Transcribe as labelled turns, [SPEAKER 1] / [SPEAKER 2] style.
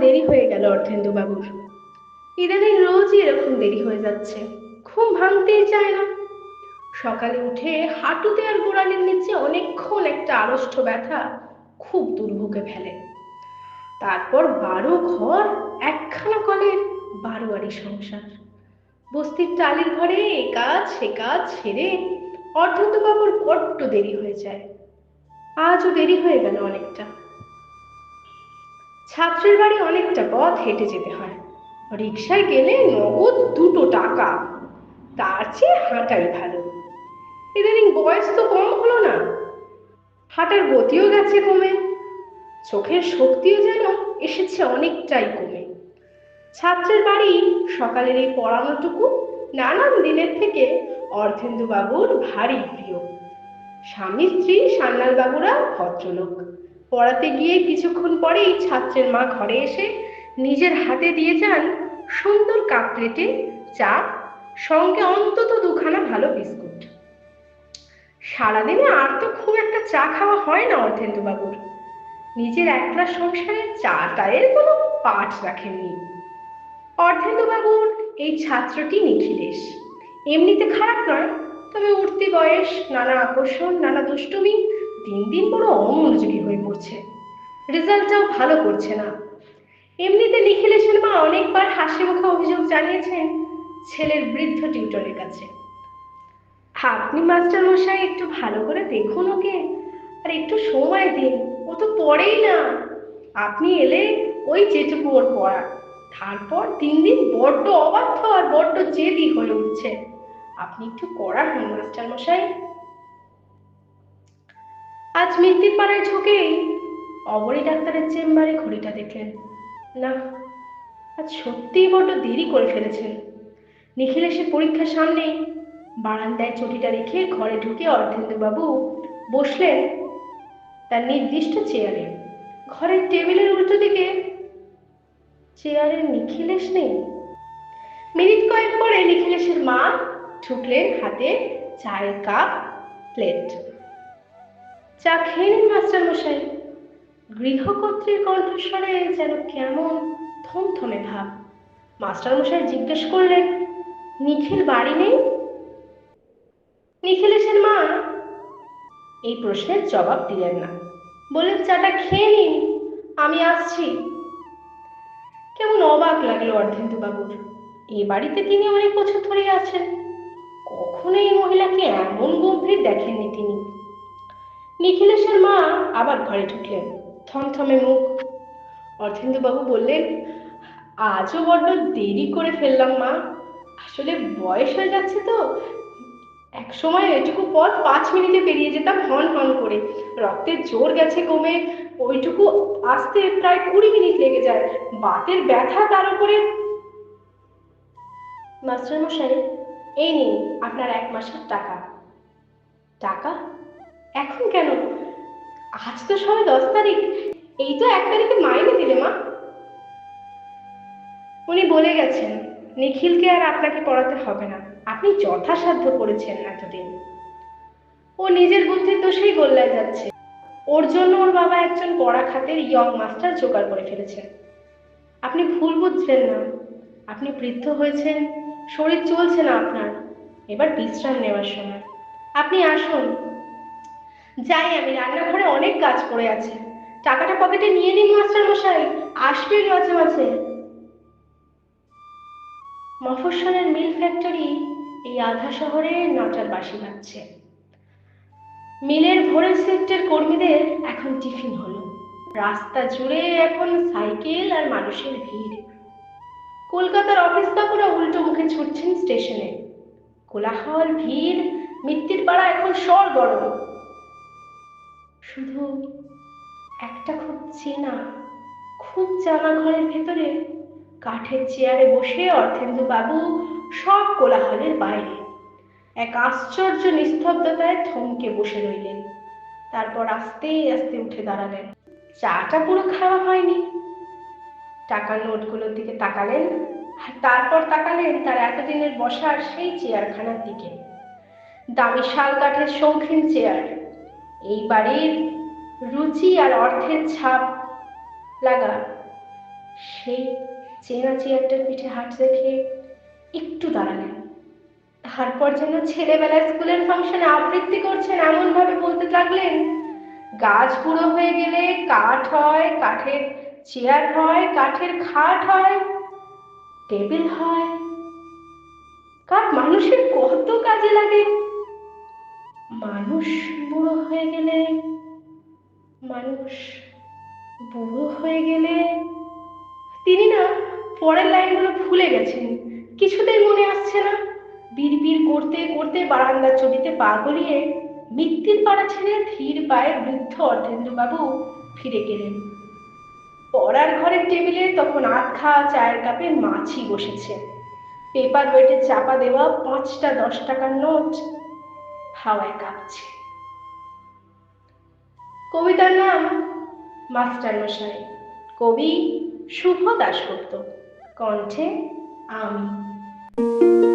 [SPEAKER 1] দেরি হয়ে গেল অর্ধেন্দু বাবুর। ইদানিং রোজই এরকম দেরি হয়ে যাচ্ছে। ঘুম ভাঙতেই চায় না। সকালে উঠে হাঁটুতে আর গোড়ালির নিচে অনেকক্ষণ একটা আড়ষ্ট ব্যথা খুব দুর্ভোগে ফেলে। তারপর বারো ঘর, একখানা কলের বারোয়ারি সংসার। বস্তির টালির ঘরে এ কাজ, সে কাজ ছেড়ে অর্ধেন্দু বাবুর বড্ড দেরি হয়ে যায়। আজও দেরি হয়ে গেল অনেকটা। ছাত্রের বাড়ি অনেকটা পথ হেঁটে যেতে হয়। রিক্সায় গেলে নগদ দুটো টাকা। তার চেয়ে হাঁটাই ভালো। ইদানিং বয়স তো কম হলো না। হাঁটার গতিও গেছে কমে। চোখের শক্তিও যেন এসেছে অনেকটাই কমে। ছাত্রের বাড়ি সকালের এই পড়ানোটুকু নানান দিনের থেকে অর্ধেন্দুবাবুর ভারী প্রিয়। স্বামী, স্ত্রী সান্যাল বাবুরা ভদ্রলোক। পড়াতে গিয়ে কিছুক্ষণ পরেই ছাত্রের মা ঘরে এসে নিজের হাতে দিয়ে যান সুন্দর কাপ প্লেটে চা, সঙ্গে অন্তত দুখানা ভালো বিস্কুট। সারাদিনে আর তো খুব একটা চা খাওয়া হয় না অর্ধেন্দু বাবুর নিজের একলা সংসারে চা টায়ের কোনো পাঠ রাখেননি। অর্ধেন্দু বাবুর এই ছাত্রটি নিখিলেশ। এমনিতে খারাপ নয়, তবে উঠতি বয়স, নানা আকর্ষণ, নানা দুষ্টুমি দিন দিন বড় অমনোযোগী হয়ে পড়ছে। রেজাল্টটাও ভালো করছে না। এমনিতে নিখিলেশের মা অনেকবার হাসি মুখে অভিযোগ জানিয়েছেন ছেলের বৃদ্ধ টিউটরের কাছে। আপনি মাস্টার মশাই, একটু ভালো করে দেখুন ওকে। আর একটু সময় দিন, ও তো পড়েই না। আপনি এলে ওই যেটুকু ওর পড়া তারপর দিন দিন বড্ড অবাধ্য আর বড্ড জেদি হয়ে উঠছে। আপনি একটু কড়া হন মাস্টার মশাই। আজ মৃত্যুর পাড়ায় ঢুকেই অবরী ডাক্তারের চেম্বারে ঘড়িটা দেখলেন। না, আজ সত্যিই বড্ড দেরি করে ফেলেছেন। নিখিলেশের পরীক্ষার সামনেই বারান্দায় চটিটা রেখে ঘরে ঢুকে অর্ধেন্দুবাবু বসলেন তার নির্দিষ্ট চেয়ারে। ঘরের টেবিলের উল্টো দিকে চেয়ারের নিখিলেশ নেই। মিনিট কয়েক পরে নিখিলেশের মা ঢুকলেন হাতে চায়ের কাপ, প্লেট। চা খেয়ে নিন মাস্টার মশাই গৃহকর্ত্রীর কণ্ঠস্বরে যেন কেমন থমথমে ভাব। মাস্টার মশাই জিজ্ঞেস করলেন, নিখিল বাড়ি নেই? নিখিলেশের মা? এই প্রশ্নের জবাব দিলেন না। বললেন, চাটা খেয়ে নিন, আমি আসছি। কেমন অবাক লাগল অর্ধেন্দু বাবুর এ বাড়িতে তিনি অনেক বছর ধরে আছেন। কখনো এই মহিলাকে এমন গম্ভীর দেখেননি তিনি। নিখিলেশের মা আবার ঘরে ঢুকলেন, থমথমে মুখ। অর্ধেন্দু বাবু বললেন, আজও বড্ড দেরি করে ফেললাম মা। আসলে বয়স হয়ে যাচ্ছে তো। এক সময় এটুকু পথ পাঁচ মিনিটে পেরিয়ে যেতাম হন হন করে। রক্তের জোর গেছে কমে ওইটুকু আসতে প্রায় কুড়ি মিনিট লেগে যায়। বাতের ব্যথা তার উপরে। মাস্টারমশাই, এই নিন আপনার এক মাসের টাকা। টাকা? এখন কেন? আজ তো সবে দশ তারিখ। এই তো এক তারিখে মাইনে দিলে, মা। উনি বলে গেছেন, নিখিলকে আর আপনাকে পড়াতে হবে না। আপনি যথাসাধ্য করেছেন এতদিন। ও নিজের বুদ্ধির দোষেই গোল্লায় যাচ্ছে। ওর জন্য ওর বাবা একজন পড়া খাতের ইয়ং মাস্টার জোগাড় করে ফেলেছেন। আপনি ভুল বুঝবেন না। আপনি বৃদ্ধ হয়েছেন, শরীর চলছে না আপনার। এবার বিশ্রাম নেওয়ার সময়। আপনি আসুন যাই আমি রান্নাঘরে অনেক কাজ পড়ে আছে। টাকাটা পকেটে নিয়ে নিন মাস্টার মশাই আসবেন মাঝে মাঝে। মফস্বলের মিল ফ্যাক্টরি এই আধা শহরে নটার বাসি বাজছে। মিলের ভোরের শিফটের কর্মীদের এখন টিফিন হলো। রাস্তা জুড়ে এখন সাইকেল আর মানুষের ভিড়। কলকাতার অফিস বাবুরা উল্টো মুখে ছুটছেন স্টেশনে। কোলাহল, ভিড় মৃত্যুর পাড়া এখন সর গরম। শুধু একটা খুব চেনা, খুব জানা ঘরের ভেতরে কাঠের চেয়ারে বসে অর্থেন্দু বাবু সব কোলাহলের বাইরে। এক আশ্চর্য নিস্তব্ধতায় থমকে বসে রইলেন। তারপর আস্তে আস্তে উঠে দাঁড়ালেন। চাটা পুরো খাওয়া হয়নি। টাকার নোটগুলোর দিকে তাকালেন আর তারপর তাকালেন তার এতদিনের বসার সেই চেয়ারখানার দিকে। দামি শাল কাঠের শৌখিন চেয়ার এই বাড়ির রুচি আর অর্থের ছাপ লাগা সেই চেনা চেয়ারটার পিঠে হাত রেখে একটু দাঁড়ালেন। তারপর যেন ছেলেবেলার স্কুলের ফাংশনে আবৃত্তি করছেন এমন ভাবে বলতে লাগলেন গাছ বুড়ো হয়ে গেলে কাঠ হয়, কাঠের চেয়ার হয়, কাঠের খাট হয়, টেবিল হয়। কাঠ মানুষের কত মানুষ বুড়ো হয়ে গেলে, মানুষ বুড়ো হয়ে গেলে, তিনি না পরের লাইনগুলো ভুলে গেছেন। কিছুতেই মনে আসছে না। বিড়বিড় করতে করতে বারান্দার ছবিতে পা গলিয়ে মৃত্যুর পাড়া ছেড়ে ধীর পায়ে বৃদ্ধ অর্ধেন্দ্রবাবু ফিরে গেলেন। পড়ার ঘরের টেবিলে তখন আধ চায়ের কাপে মাছি বসেছে। পেপার ওয়েটে চাপা দেওয়া পাঁচটা দশ টাকার নোট হাওয়ায় কাঁপছে। কবিতার নাম মাস্টার মশাই। কবি শুভ দাশগুপ্ত। কণ্ঠে আমি।